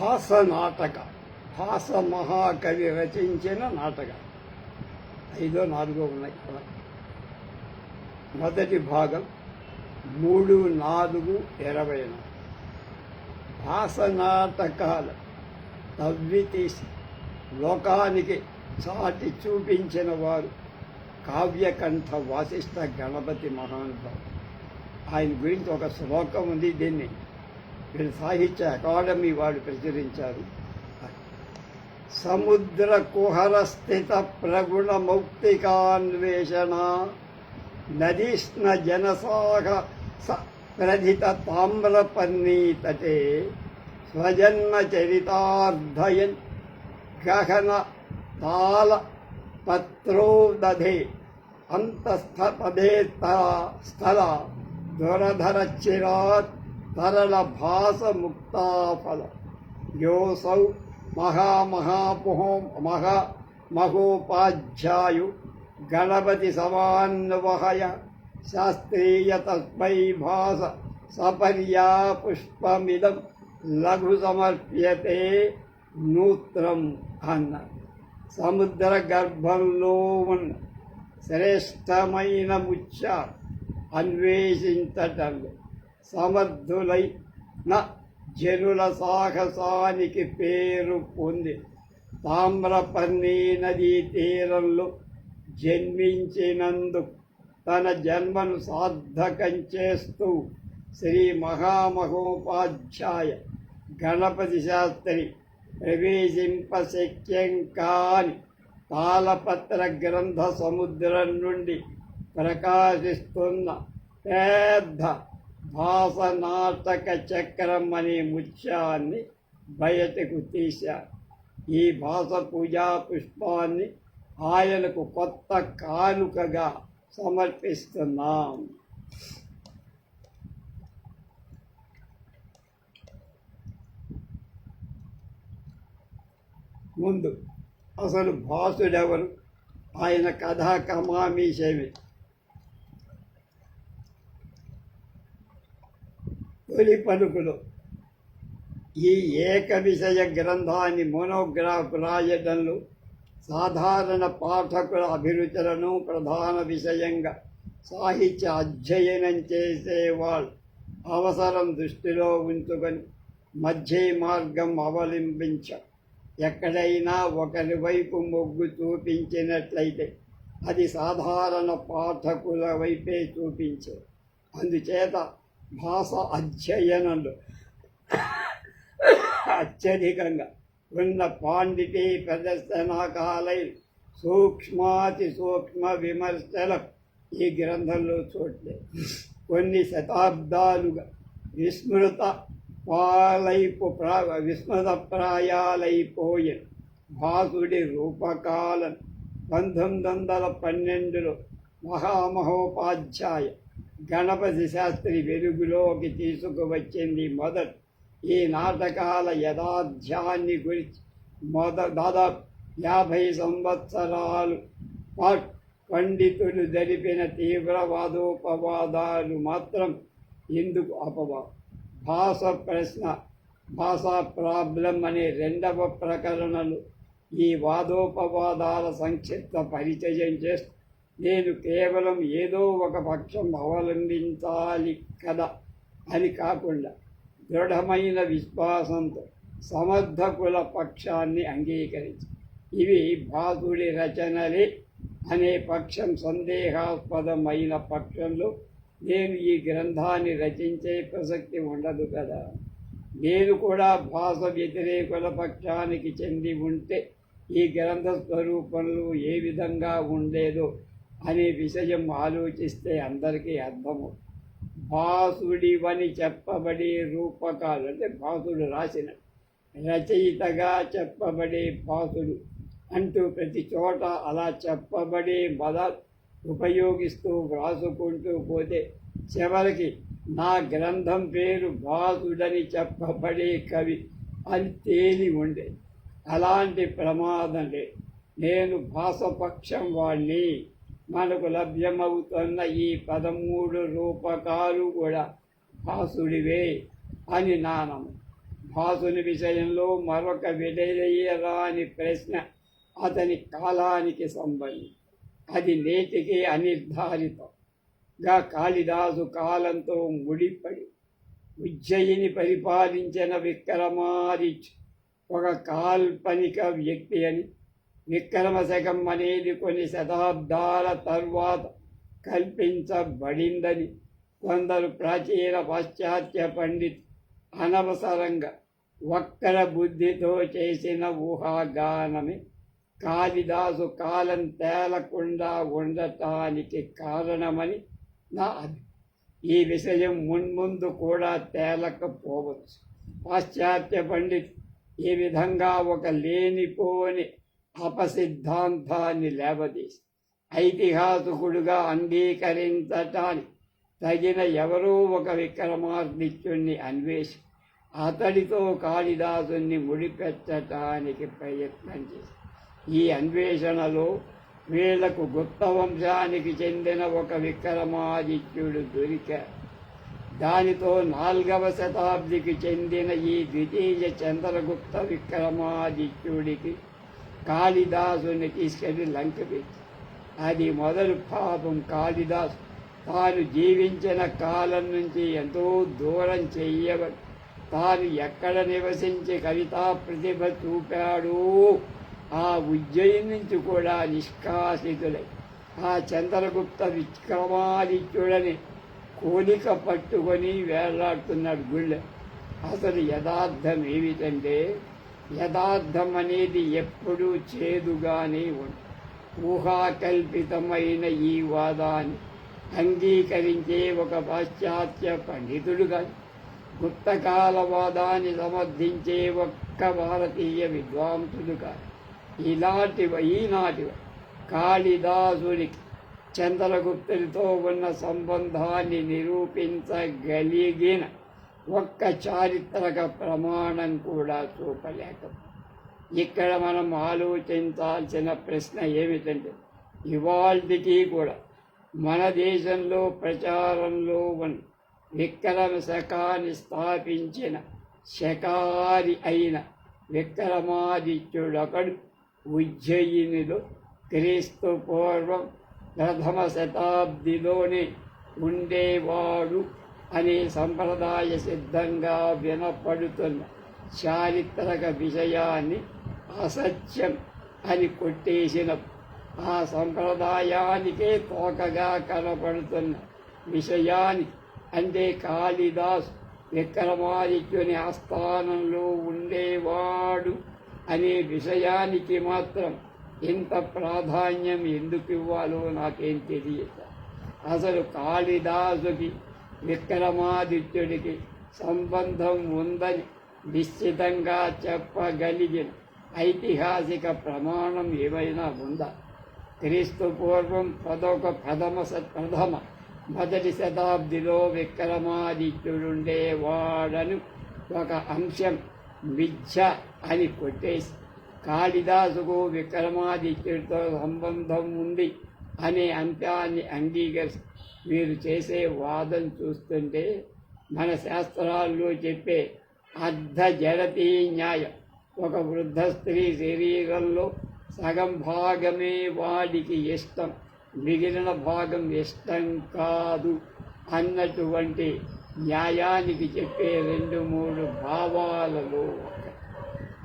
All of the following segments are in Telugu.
భాస నాటక భాస మహాకవి రచించిన నాటక. ఐదో నాలుగో ఉన్నాయి మొదటి భాగం మూడు నాలుగు ఇరవై భాస నాటకాలు తవ్వి తీసి లోకానికి చాటి చూపించిన వారు కావ్యకంఠ వాసిష్ట గణపతి మహానుభావు ఆయన గురించి ఒక శ్లోకం ఉంది దీన్ని. వీళ్ళు సాహిత్య అకాడమీ వాళ్ళు ప్రచురించారు. సముద్ర కుహర స్థిత ప్రగుణ మౌక్తికాన్వేషణ నదీష్ణ జనసాగ స ప్రధిత తామ్రపర్ణీ తటే స్వజన్మ చరితార్థయన్ గహన తాళ పత్రోదధే అంతస్థ పదే స్థల దురధర చిరాత్ తరళ భాస ముక్తాఫల యోసౌ మహామహాపుహో మహా మహోపాధ్యాయు గణపతి సమాన్వహయ శాస్త్రీయ తస్మై భాస సపర్యా పుష్పమిదం లఘు సమర్ప్యతే నూత్రం అన్న సముద్ర గర్భంలో ఉన్న శ్రేష్టమైన ముచ్చ అన్వేషించటంలో సమర్థులైన జనుల సాహసానికి పేరు పొంది తామ్రపర్ణీ నదీ తీరంలో జన్మించినందు తన జన్మను సార్థకం చేస్తూ శ్రీ మహామహోపాధ్యాయ గణపతి శాస్త్రి ప్రవేశింపశక్యం కాని తాళపత్ర గ్రంథ సముద్రం నుండి ప్రకాశిస్తున్న పెద్ద భాస నాటక చక్రం అనే ముత్యాన్ని బయటకు తీశారు. ఈ భాస పూజా పుష్పాన్ని ఆయనకు కొత్త కానుకగా సమర్పిస్తున్నాం. ముందు అసలు భాసుడెవరు ఆయన కథా కమామీషేమి తొలి పలుకులు. ఈ ఏక విషయ గ్రంథాన్ని మోనోగ్రాఫ్ రాయడంలో సాధారణ పాఠకుల అభిరుచులను ప్రధాన విషయంగా సాహిత్య అధ్యయనం చేసేవాళ్ళు అవసరం దృష్టిలో ఉంచుకొని మధ్య మార్గం అవలంబించ. ఎక్కడైనా ఒకరి వైపు మొగ్గు చూపించినట్లయితే అది సాధారణ పాఠకుల వైపే చూపించే. అందుచేత భాష అధ్యయనంలో అత్యధికంగా ఉన్న పాండితీ ప్రదర్శనకాలై సూక్ష్మాతి సూక్ష్మ విమర్శలకు ఈ గ్రంథంలో చూడలేదు కొన్ని శతాబ్దాలుగా విస్మృత పాలైపు ప్రా విస్మృత ప్రాయాలైపోయిన భాసుడి రూపకాలను పంతొమ్మిది వందల పన్నెండులో మహామహోపాధ్యాయ గణపతి శాస్త్రి వెలుగులోకి తీసుకువచ్చింది మొదట్. ఈ నాటకాల యథాధ్యాన్ని గురించి మొద దాదాపు యాభై సంవత్సరాలు పండితులు జరిపిన తీవ్రవాదోపవాదాలు మాత్రం ఎందుకు అపవా భాష ప్రశ్న భాషా ప్రాబ్లం అనే రెండవ ప్రకరణలు ఈ వాదోపవాదాల సంక్షిప్త పరిచయం చేస్తూ నేను కేవలం ఏదో ఒక పక్షం అవలంబించాలి కదా. అని కాకుండా దృఢమైన విశ్వాసంతో సమర్థకుల పక్షాన్ని అంగీకరించి ఇవి భాసుడి రచనలే అనే పక్షం సందేహాస్పదమైన పక్షంలో నేను ఈ గ్రంథాన్ని రచించే ప్రసక్తి ఉండదు కదా. నేను కూడా భాష వ్యతిరేకుల పక్షానికి చెంది ఉంటే ఈ గ్రంథ స్వరూపంలో ఏ విధంగా ఉండేదో అనే విషయం ఆలోచిస్తే అందరికీ అర్థము. భాసుడివని చెప్పబడే రూపకాలు అంటే భాసుడు రాసిన రచయితగా చెప్పబడే భాసుడు అంటూ ప్రతి చోట అలా చెప్పబడే మద ఉపయోగిస్తూ వ్రాసుకుంటూ పోతే చివరికి నా గ్రంథం పేరు భాసుడని చెప్పబడే కవి అని తేలి ఉండే. అలాంటి ప్రమాదం లేదు. నేను భాషపక్షం వాణ్ణి. మనకు లభ్యమవుతున్న ఈ పదమూడు రూపకాలు కూడా భాసుడివే అని నానము. భాసుని విషయంలో మరొక విడదీయరాని ప్రశ్న అతని కాలానికి సంబంధించి అది నేటికి అనిర్ధారితంగా కాళిదాసు కాలంతో ముడిపడి ఉజ్జయిని పరిపాలించిన విక్రమాదిత్య ఒక కాల్పనిక వ్యక్తి అని విక్రమశకం అనేది కొన్ని శతాబ్దాల తర్వాత కల్పించబడిందని కొందరు ప్రాచీన పాశ్చాత్య పండిత్ అనవసరంగా వక్ర బుద్ధితో చేసిన ఊహాగానమే. కాళిదాసు కాలం తేలకుండా ఉండటానికి కారణమని నా అభి ఈ విషయం మున్ముందు కూడా తేలకపోవచ్చు. పాశ్చాత్య పండిత్ ఈ విధంగా ఒక లేనిపోని అపసిద్ధాంతాన్ని లేవదీసి ఐతిహాసికుడుగా అంగీకరించటానికి తగిన ఎవరో ఒక విక్రమార్దిత్యుణ్ణి అన్వేషి అతడితో కాళిదాసుని ముడిపెట్టడానికి ప్రయత్నం చేసి ఈ అన్వేషణలో వీళ్ళకు గుప్త వంశానికి చెందిన ఒక విక్రమాదిత్యుడు దొరికారు దానితో నాల్గవ శతాబ్దికి చెందిన ఈ ద్వితీయ చంద్రగుప్త విక్రమాదిత్యుడికి కాళిదాసుని తీసుకెళ్ళి లంక పెట్టి. అది మొదలు పాపం కాళిదాసు. తాను జీవించిన కాలం నుంచి ఎంతో దూరం చెయ్యవ తాను ఎక్కడ నివసించి కవితా ప్రతిభ చూపాడో ఆ ఉజ్జయిని నుంచి కూడా నిష్కాసితులై. ఆ చంద్రగుప్త విక్రమాదిత్యుడని కోలిక పట్టుకొని వేలాడుతున్నాడు గుళ్ళె. అసలు యథార్థం ఏమిటంటే యథార్థం అనేది ఎప్పుడూ చేదుగానే ఉంది ఊహాకల్పితమైన ఈ వాదాన్ని అంగీకరించే ఒక పాశ్చాత్య పండితుడుగా గుప్తకాల వాదాన్ని సమర్థించే ఒక్క భారతీయ విద్వాంసుడుగా ఇలాంటివ ఈనాటివ కాళిదాసుడికి చంద్రగుప్తుడితో ఉన్న సంబంధాన్ని నిరూపించగలిగిన ఒక్క చారిత్రక ప్రమాణం కూడా చూపలేక ఇక్కడ మనం ఆలోచించాల్సిన ప్రశ్న ఏమిటంటే ఇవాళకి కూడా మన దేశంలో ప్రచారంలో ఉన్న విక్రమ శకాన్ని స్థాపించిన శకారి అయిన విక్రమాదిత్యుడొకడు ఉజ్జయినిలో క్రీస్తు పూర్వం ప్రథమ శతాబ్దిలోనే ఉండేవాడు. అనే సంప్రదాయ సిద్ధంగా వినపడుతున్న చారిత్రక విషయాన్ని అసత్యం అని కొట్టేసిన ఆ సంప్రదాయానికే తోకగా కనపడుతున్న విషయాన్ని అంటే కాళిదాస్ విక్రమాదిత్యుని ఆస్థానంలో ఉండేవాడు అనే విషయానికి మాత్రం ఇంత ప్రాధాన్యం ఎందుకు ఇవ్వాలో నాకేం తెలియదు అసలు కాళిదాసుకి విక్రమాదిత్యుడికి సంబంధం ఉందని నిశ్చితంగా చెప్పగలిగిన ఐతిహాసిక ప్రమాణం ఏమైనా ఉందా? క్రీస్తు పూర్వం పదొక ప్రథమ ప్రథమ మొదటి శతాబ్దిలో విక్రమాదిత్యుడుండేవాడను ఒక అంశం మిథ్య అని కొట్టేసి కాళిదాసుకు విక్రమాదిత్యుడితో సంబంధం ఉంది అనే అంశాన్ని అంగీకరి మీరు చేసే వాదం చూస్తుంటే మన శాస్త్రాల్లో చెప్పే అర్ధ జడతీ న్యాయం. ఒక వృద్ధ స్త్రీ శరీరంలో సగం భాగమే వాడికి ఇష్టం మిగిలిన భాగం ఇష్టం కాదు అన్నటువంటి న్యాయానికి చెప్పే రెండు మూడు భావాలలో ఒకటి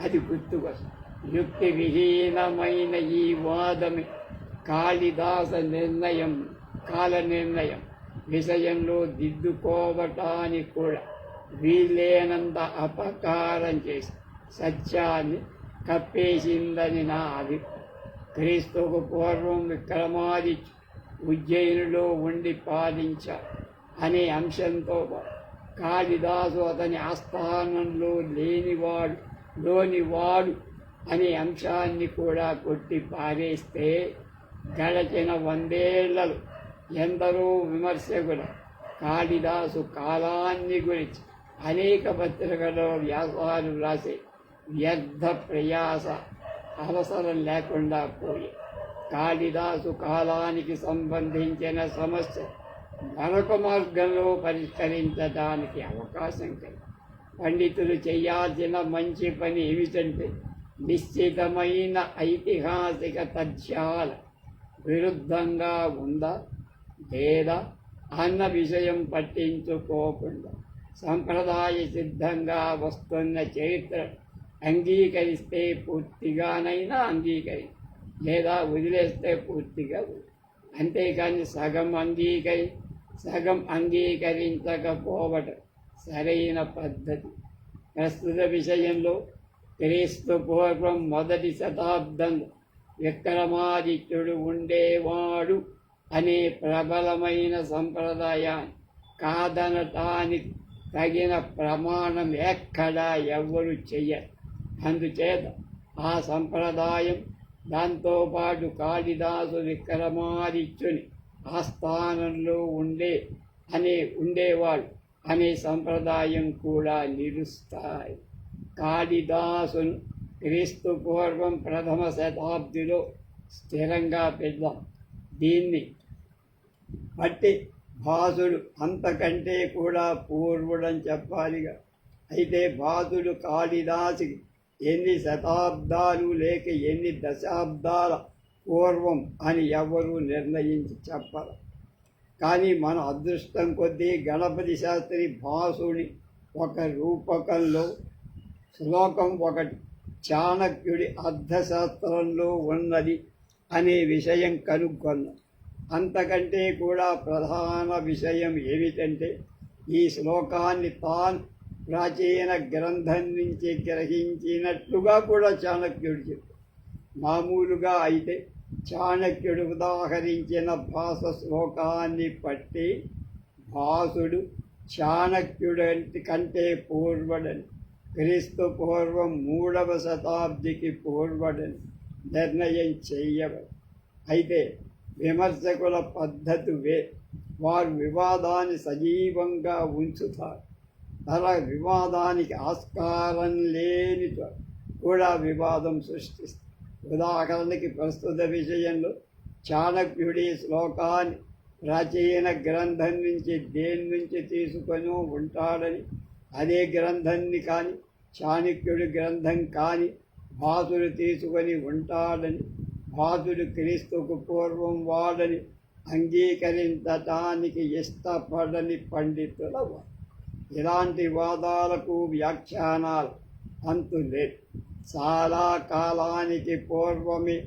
అది గుర్తుకొస్తుంది. యుక్తి విహీనమైన ఈ వాదమే కాళిదాస నిర్ణయం కాల నిర్ణయం. విషయంలో దిద్దుకోవటానికి కూడా వీలేనంత అపకారం చేసి సత్యాన్ని కప్పేసిందని నా అభిప్రాయం. క్రీస్తుకు పూర్వం విక్రమాదిత్య ఉజ్జయినిలో ఉండి పాలించారు అనే అంశంతో పాటు కాళిదాసు అతని ఆస్థానంలో లేనివాడు లోనివాడు అనే అంశాన్ని కూడా కొట్టి పారేస్తే గడచిన వందేళ్ళలు ఎందరో విమర్శకులు కాళిదాసు కాలాన్ని గురించి అనేక పత్రికల్లో వ్యాసాలు వ్రాసే వ్యర్థ ప్రయాస అవసరం లేకుండా పోయి కాళిదాసు కాలానికి సంబంధించిన సమస్య మరొక మార్గంలో పరిష్కరించడానికి అవకాశం కలిగి పండితులు చేయాల్సిన మంచి పని ఏమిటంటే నిశ్చితమైన ఐతిహాసిక తథ్యాలు విరుద్ధంగా ఉందా? లేదా? అన్న విషయం పట్టించుకోకుండా సంప్రదాయ సిద్ధంగా వస్తున్న చరిత్ర అంగీకరిస్తే పూర్తిగానైనా అంగీకరి లేదా వదిలేస్తే పూర్తిగా అంతేకాని సగం అంగీకరి సగం అంగీకరించకపోవటం సరైన పద్ధతి. ప్రస్తుత విషయంలో క్రీస్తు పూర్వం మొదటి శతాబ్దంలో విక్రమాదిత్యుడు ఉండేవాడు అనే ప్రబలమైన సంప్రదాయాన్ని కాదనటానికి తగిన ప్రమాణం ఎక్కడా ఎవ్వరు చెయ్యరు. అందుచేత ఆ సంప్రదాయం దాంతోపాటు కాళిదాసు విక్రమాదిత్యుని ఆస్థానంలో ఉండే అనే ఉండేవాడు అనే సంప్రదాయం కూడా నిలుస్తాయి. కాళిదాసును క్రీస్తు పూర్వం ప్రథమ శతాబ్దిలో స్థిరంగా పెద్దాం దీన్ని బట్టి భాసుడు అంతకంటే కూడా పూర్వుడని చెప్పాలిగా. అయితే భాసుడు కాళిదాసుకి ఎన్ని శతాబ్దాలు లేక ఎన్ని దశాబ్దాల పూర్వం అని ఎవరు నిర్ణయించి చెప్పరు. కానీ మన అదృష్టం కొద్దీ గణపతి శాస్త్రి భాసుని ఒక రూపకంలో శ్లోకం ఒకటి చాణక్యుడి అర్థశాస్త్రంలో ఉన్నది అనే విషయం కనుగొన్నాం అంతకంటే కూడా ప్రధాన విషయం ఏమిటంటే ఈ శ్లోకాన్ని తాన్ ప్రాచీన గ్రంథం నుంచి గ్రహించినట్లుగా కూడా చాణక్యుడు చెప్పాడు. మామూలుగా అయితే చాణక్యుడు ఉదాహరించిన భాష శ్లోకాన్ని బట్టి భాసుడు చాణక్యుడంటి కంటే పూర్వడని క్రీస్తు పూర్వం మూడవ శతాబ్దికి పూర్వడని నిర్ణయం చేయవచ్చు అయితే విమర్శకుల పద్ధతి వే వారు వివాదాన్ని సజీవంగా ఉంచుతారు. తల వివాదానికి ఆస్కారం లేని కూడా వివాదం సృష్టిస్తారు. ఉదాహరణకి ప్రస్తుత విషయంలో చాణక్యుడి శ్లోకాన్ని ప్రాచీన గ్రంథం నుంచి దేని నుంచి తీసుకొని ఉంటాడని అదే గ్రంథాన్ని కానీ చాణక్యుడి గ్రంథం కానీ భాసుడు తీసుకొని ఉంటాడని భాసుడు క్రీస్తుకు పూర్వం వాడని అంగీకరించటానికి ఇష్టపడని పండితుల ఇలాంటి వాదాలకు వ్యాఖ్యానాలు అంతు లేదు. చాలా కాలానికి పూర్వమే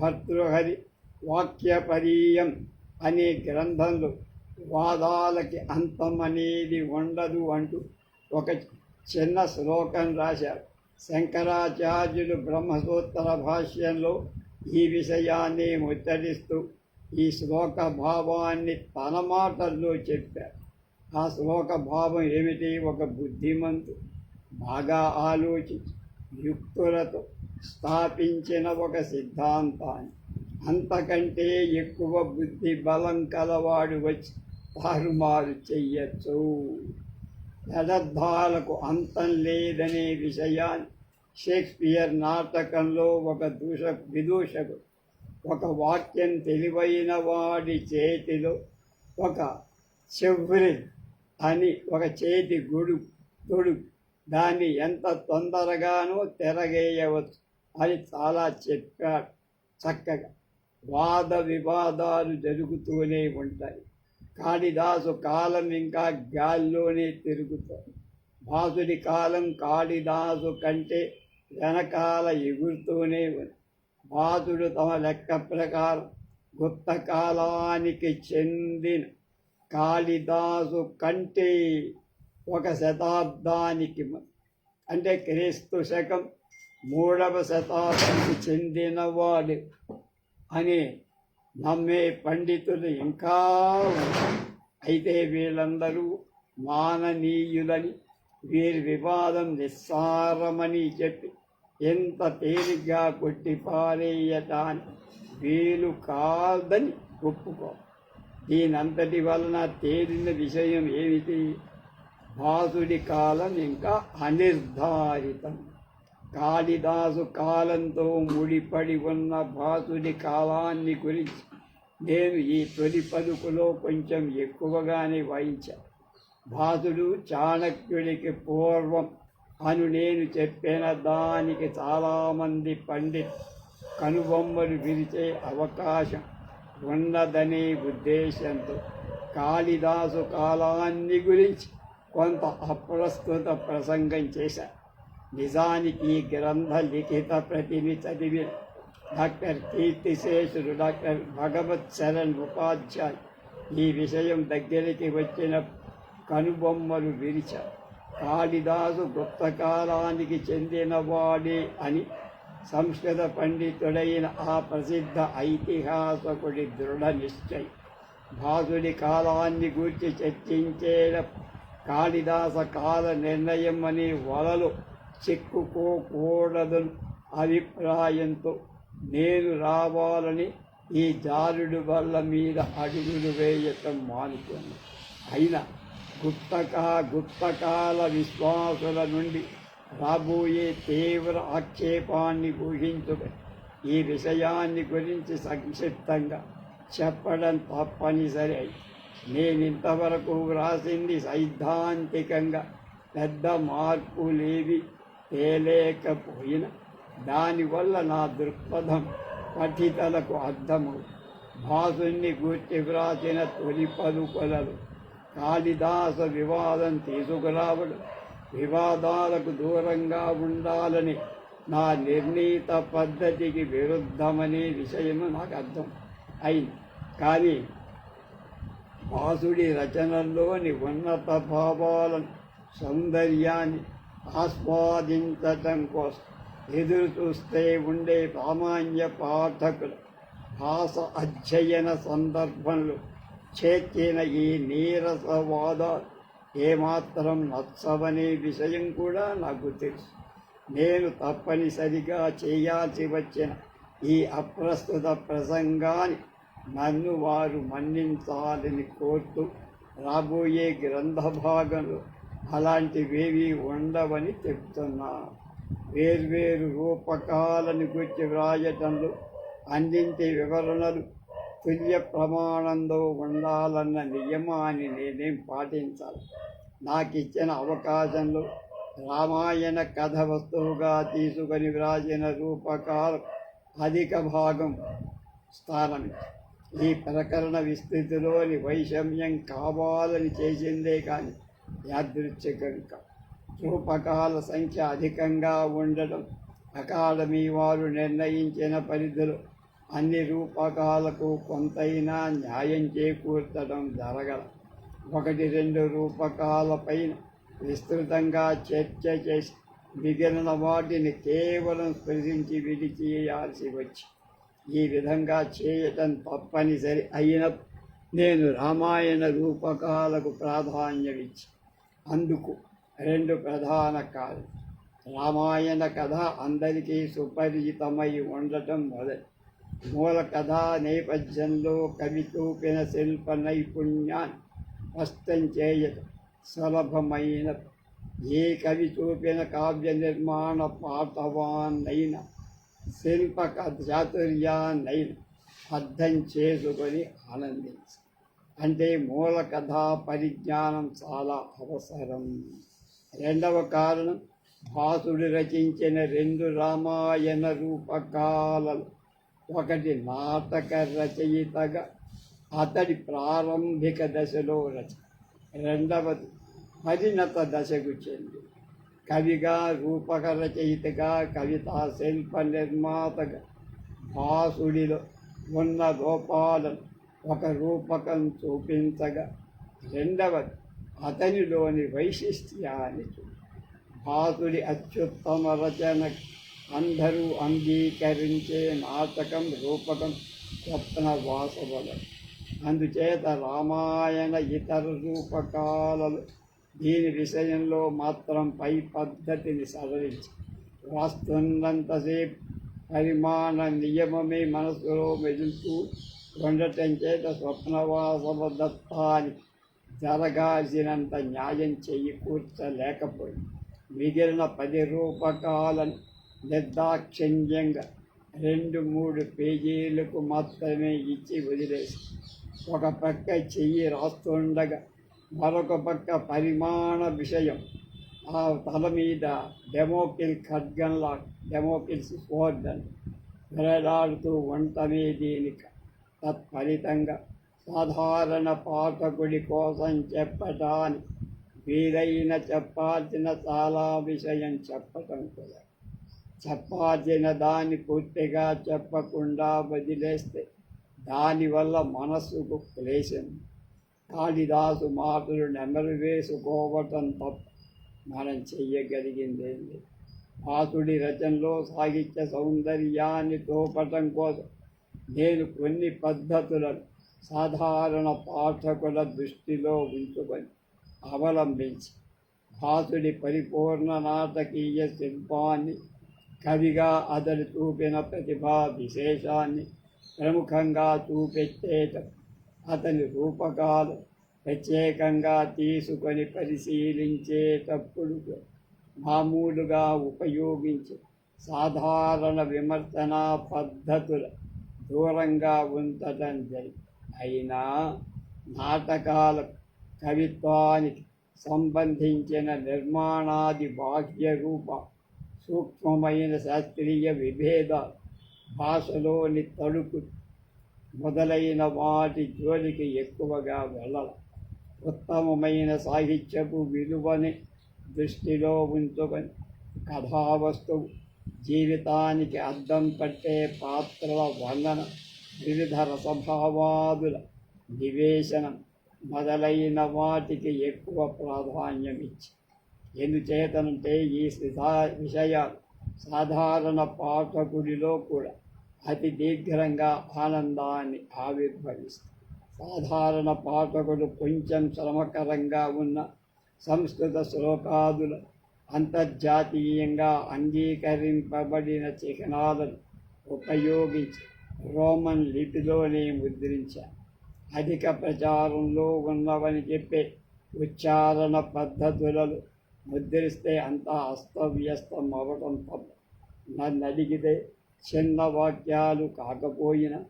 భర్తృహరి వాక్యపరీయం అనే గ్రంథంలో వాదాలకి అంతం అనేది ఉండదు అంటూ ఒక చిన్న శ్లోకం రాశారు. శంకరాచార్యులు బ్రహ్మసూత్ర భాష్యంలో ఈ విషయాన్ని ముచ్చరిస్తూ ఈ శ్లోక భావాన్ని తన మాటల్లో చెప్పారు. ఆ శ్లోక భావం ఏమిటి? ఒక బుద్ధిమంతు బాగా ఆలోచించి యుక్తులతో స్థాపించిన ఒక సిద్ధాంతాన్ని. అంతకంటే ఎక్కువ బుద్ధి బలం కలవాడు వచ్చి తారుమారు చెయ్యొచ్చు. యథార్థాలకు అంతం లేదనే విషయాన్ని షేక్స్పియర్ నాటకంలో ఒక దూష విదూషకు ఒక వాక్యం తెలివైన వాడి చేతిలో ఒక చెవ్రి అని ఒక చేతి గుడు తొడు దాన్ని ఎంత తొందరగానో తెరగేయవచ్చు అని చాలా చెప్పాడు. చక్కగా వాద వివాదాలు జరుగుతూనే ఉంటాయి. కాళిదాసు కాలం ఇంకా గాల్లోనే తిరుగుతాడు. భాసుడి కాలం కాళిదాసు కంటే వెనకాల ఎగురుతూనే ఉంది. భాసుడు తమ లెక్క ప్రకారం గుప్త కాలానికి చెందిన కాళిదాసు కంటే ఒక శతాబ్దానికి అంటే క్రీస్తు శకం మూడవ శతాబ్దానికి చెందినవాడు అని నమ్మే పండితులు ఇంకా అయితే వీళ్ళందరూ మాననీయులని వీరి వివాదం నిస్సారమని చెప్పి ఎంత తేలిగ్గా కొట్టి పారేయటానికి వీలు కాదని ఒప్పుకో. దీనంతటి వలన తేలిన విషయం ఏమిటి? భాసుడి కాలం ఇంకా అనిర్ధారితం. కాళిదాసు కాలంతో ముడిపడి ఉన్న భాసుడి కాలాన్ని గురించి నేను ఈ తొలి పలుకులో కొంచెం ఎక్కువగానే వాయించా. భాసుడు చాణక్యుడికి పూర్వం అను నేను చెప్పిన దానికి చాలామంది పండిత్ కనుబొమ్మలు విరిచే అవకాశం ఉన్నదనే ఉద్దేశంతో కాళిదాసు కాలాన్ని గురించి కొంత అప్రస్తుత ప్రసంగం చేశారు నిజానికి ఈ గ్రంథ లిఖిత ప్రతిని చదివి డాక్టర్ కీర్తిశేషుడు డాక్టర్ భగవత్ శరణ్ ఉపాధ్యాయ్ ఈ విషయం దగ్గరికి వచ్చిన కనుబొమ్మలు విరిచారు. కాళిదాసు గుప్త కాలానికి చెందినవాడే అని సంస్కృత పండితుడైన ఆ ప్రసిద్ధ ఐతిహాసకుడి దృఢ నిశ్చయం. భాసుడి కాలాన్ని గూర్చి చర్చించేట కాళిదాస కాల నిర్ణయం అనే వలలు చిక్కుకోకూడదు అభిప్రాయంతో నేను రావాలని ఈ జారుడు వల్ల మీద అడుగులు వేయటం మానుకుంది అయినా గుప్తక గుప్తకాల విశ్వాసుల నుండి రాబోయే తీవ్ర ఆక్షేపాన్ని ఊహించుక ఈ విషయాన్ని గురించి సంక్షిప్తంగా చెప్పడం తప్పనిసరి అయి. నేనింతవరకు వ్రాసింది సైద్ధాంతికంగా పెద్ద మార్పులేవి తేలేకపోయినా దానివల్ల నా దృక్పథం పఠితలకు అర్థము. భాసుని గూర్చి వ్రాసిన తొలి పలుకలలు. కాళిదాస వివాదం తీసుకురావడం. వివాదాలకు దూరంగా ఉండాలని నా నిర్ణీత పద్ధతికి విరుద్ధమనే విషయము నాకు అర్థం అయింది. కానీ వాసుడి రచనల్లోని ఉన్నత భావాలను సౌందర్యాన్ని ఆస్వాదించటం కోసం ఎదురు చూస్తే ఉండే సామాన్య పాఠకులు భాష అధ్యయన సందర్భంలో చేర్చిన ఈ నీరసవాదాలు ఏమాత్రం నచ్చవనే విషయం కూడా నాకు తెలుసు. నేను తప్పనిసరిగా చేయాల్సి వచ్చిన ఈ అప్రస్తుత ప్రసంగాన్ని నన్ను వారు మన్నించాలని కోరుతూ రాబోయే గ్రంథ భాగంలో అలాంటివేవి ఉండవని చెప్తున్నా. వేర్వేరు రూపకాలను గుర్చి వ్రాయటంలో అందించే వివరణలు తుల్య ప్రమాణంలో ఉండాలన్న నియమాన్ని నేనేం పాటించాలి? నాకు ఇచ్చిన అవకాశంలో రామాయణ కథ వస్తువుగా తీసుకొని వ్రాసిన రూపకాలు అధిక భాగం స్థానం ఈ ప్రకరణ విస్తృతిలోని వైషమ్యం కావాలని చేసిందే కానీ యాదృచ్ఛికంగా రూపకాల సంఖ్య అధికంగా ఉండడం అకాడమీ వారు నిర్ణయించిన పరిధిలో. అన్ని రూపకాలకు కొంతైనా న్యాయం చేకూర్చడం జరగల. ఒకటి రెండు రూపకాలపైన విస్తృతంగా చర్చ చేసి మిగిలిన వాటిని కేవలం స్పృశించి విడిచేయాల్సి వచ్చి ఈ విధంగా చేయటం తప్పనిసరి అయిన నేను రామాయణ రూపకాలకు ప్రాధాన్యమిచ్చి అందుకు రెండు ప్రధాన కాదు రామాయణ కథ అందరికీ సుపరిచితమై ఉండటం మొదటి మూల కథ నేపథ్యంలో కవి చూపిన శిల్ప నైపుణ్యాన్ని స్పష్టం చేయటం సులభమైన ఏ కవి చూపిన కావ్య నిర్మాణ పాఠవాన్నైనా శిల్ప చాతుర్యాన్నైనా అర్థం చేసుకొని ఆనందించు. అంటే మూల కథా పరిజ్ఞానం చాలా అవసరం. రెండవ కారణం భాసుడు రచించిన రెండు రామాయణ రూపకాలలు. ఒకటి నాటక రచయితగా అతడి ప్రారంభిక దశలో రచ రెండవది పరిణత దశకు చెంది. కవిగా రూపక రచయితగా కవితా శిల్ప నిర్మాతగా భాసుడిలో ఉన్న లోపాలను ఒక రూపకం చూపించగా రెండవది అతనిలోని వైశిష్ట్యాన్ని భాతుడి భాసుడి అత్యుత్తమ రచన అందరూ అంగీకరించే నాటకం రూపకం స్వప్న వాసవలం అందుచేత రామాయణ ఇతర రూపకాలలో దీని విషయంలో మాత్రం పై పద్ధతిని సవరించి రాస్తున్నంతసేపు పరిమాణ నియమమే మనసులో మెదులుతూ ఉండటం చేత స్వప్నవాసవ దత్తాన్ని జరగాల్సినంత న్యాయం చెయ్యి మిగిలిన పది రూపకాలను నిర్దాక్షిణ్యంగా రెండు మూడు పేజీలకు మాత్రమే ఇచ్చి వదిలేసి ఒక పక్క చెయ్యి రాస్తుండగా మరొక పక్క పరిమాణ విషయం ఆ తల మీద డెమోకిల్ ఖడ్గంలా డెమోకిల్స్ ఫోర్డన్ వేలాడుతూ ఉండటమే దీనికి తత్ఫలితంగా సాధారణ పాఠకుడి కోసం చెప్పటానికి వీలైన చెప్పాల్సిన చాలా విషయం చెప్పటం కూడా. చెప్పాల్సిన దాన్ని పూర్తిగా చెప్పకుండా వదిలేస్తే దానివల్ల మనస్సుకు క్లేశం. కాళిదాసు మాటలు నెమరు వేసుకోవటం తప్ప మనం చెయ్యగలిగిందేంది భాసుడి రచనలో సాహిత్య సౌందర్యాన్ని తోపటం కోసం నేను కొన్ని పద్ధతులను సాధారణ పాఠకుల దృష్టిలో ఉంచుకొని అవలంబించి భాసుడి పరిపూర్ణ నాటకీయ శిల్పాన్ని కవిగా అతడు చూపిన ప్రతిభా విశేషాన్ని ప్రముఖంగా చూపెట్టేట అతని రూపకాలు ప్రత్యేకంగా తీసుకొని పరిశీలించేటప్పుడు మామూలుగా ఉపయోగించి సాధారణ విమర్శనా పద్ధతుల దూరంగా ఉంచటం జరిగింది. అయినా నాటకాల కవిత్వానికి సంబంధించిన నిర్మాణాది బాహ్య రూప సూక్ష్మమైన శాస్త్రీయ విభేద భాషలోని తడుపు మొదలైన వాటి జోలికి ఎక్కువగా వెళ్ళాలి. ఉత్తమమైన సాహిత్యపు విలువని దృష్టిలో ఉంచుకొని కథావస్తువు జీవితానికి అద్దం పట్టే పాత్రల వర్ణన వివిధ రసభావాదుల నివేశనం మొదలైన వాటికి ఎక్కువ ప్రాధాన్యం ఇచ్చి ఎందుచేతనంటే ఈ సిధా విషయాలు సాధారణ పాఠకుడిలో కూడా అతి దీర్ఘంగా ఆనందాన్ని ఆవిర్భవిస్తాయి సాధారణ పాఠకుడు కొంచెం శ్రమకరంగా ఉన్న సంస్కృత శ్లోకాదుల అంతర్జాతీయంగా అంగీకరింపబడిన చిహ్నాలను ఉపయోగించి రోమన్ లిపిలోనే ముద్రించారు అధిక ప్రచారంలో ఉన్నవని చెప్పే ఉచ్చారణ పద్ధతులను ముద్రిస్తే అంతా అస్తవ్యస్తం అవ్వటం తప్ప నన్ను అడిగితే చిన్న వాక్యాలు కాకపోయినా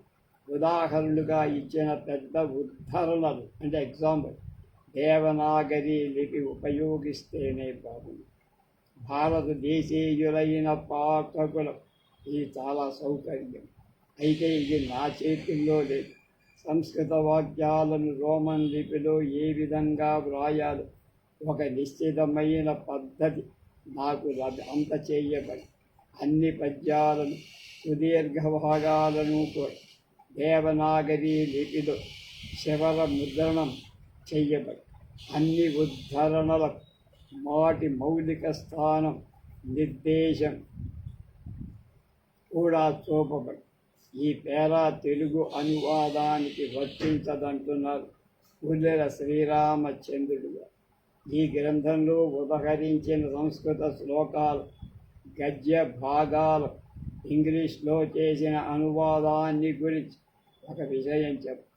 ఉదాహరణలుగా ఇచ్చిన పెద్ద ఉద్ధరణలు. అంటే ఎగ్జాంపుల్ దేవనాగరి లిపి ఉపయోగిస్తేనే బాగుంది భారతదేశీయులైన పాఠకులం ఇది చాలా సౌకర్యం. అయితే ఇది నా చేతుల్లో లేదు సంస్కృత వాక్యాలను రోమన్ లిపిలో ఏ విధంగా వ్రాయాలి ఒక నిశ్చితమైన పద్ధతి నాకు అంత చేయబడి అన్ని పద్యాలను సుదీర్ఘ భాగాలను కూడా దేవనాగరి లిపిలో శివర ముద్రణం చేయబడి అన్ని ఉద్ధరణల మాటి మౌలిక స్థానం నిర్దేశం కూడా చూపబడి ఈ పేర తెలుగు అనువాదానికి వర్తించదంటున్నారు పుల్లెల శ్రీరామచంద్రుడు. ఈ గ్రంథంలో ఉదహరించిన సంస్కృత శ్లోకాలు గద్య భాగాలు ఇంగ్లీష్లో చేసిన అనువాదాన్ని గురించి ఒక విషయం చెప్పు.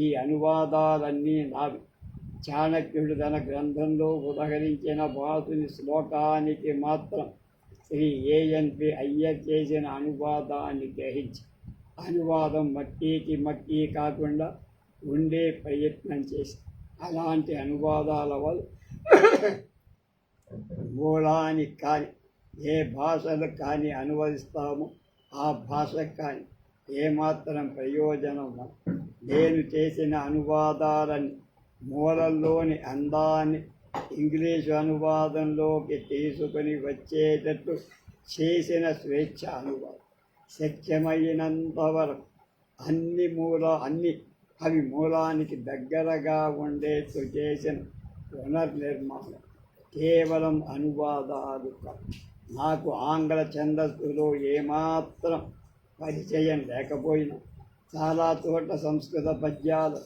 ఈ అనువాదాలన్నీ నావి. చాణక్యుడు తన గ్రంథంలో ఉదహరించిన భాసుని శ్లోకానికి మాత్రం శ్రీ ఏఎన్పి అయ్యర్ చేసిన అనువాదాన్ని గ్రహించి. అనువాదం మట్టికి మట్టి కాకుండా ఉండే ప్రయత్నం చేసి అలాంటి అనువాదాల వల్ల మూలానికి కానీ ఏ భాషలు కానీ అనువదిస్తామో ఆ భాషకు కానీ ఏమాత్రం ప్రయోజనం నేను చేసిన అనువాదాలని మూలంలోని అందాన్ని ఇంగ్లీషు అనువాదంలోకి తీసుకొని వచ్చేటట్టు చేసిన స్వేచ్ఛ అనువాదం. శక్యమైనంత వరకు అన్ని మూల అన్ని అవి మూలానికి దగ్గరగా ఉండేట్టు చేసిన పునర్నిర్మాణం. కేవలం అనువాదాలు నాకు ఆంగ్ల ఛందస్సులో ఏమాత్రం పరిచయం లేకపోయినా చాలా చోట్ల సంస్కృత పద్యాలు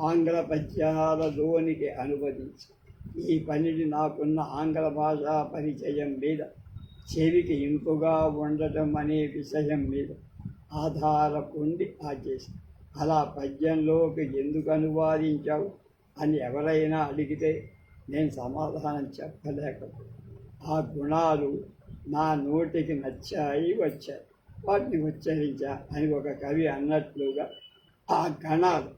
ఆంగ్ల పద్యాలలోనికి అనువదించి. ఈ పనిని నాకున్న ఆంగ్ల భాషా పరిచయం మీద చెవికి ఇంపుగా ఉండటం అనే విషయం మీద ఆధారపుండి ఆ చేసి అలా పద్యంలోకి ఎందుకు అనువాదించావు? అని ఎవరైనా అడిగితే నేను సమాధానం చెప్పలేకపోయాను. ఆ గుణాలు నా నోటికి నచ్చాయి వచ్చాయి. వాటిని ఉచ్చరించా అని ఒక కవి అన్నట్లుగా ఆ గణాలు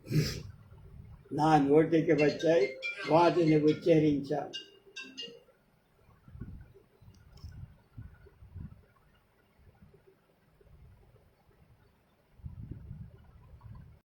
నా నోటికి వచ్చాయి వాటిని ఉచ్చరించాను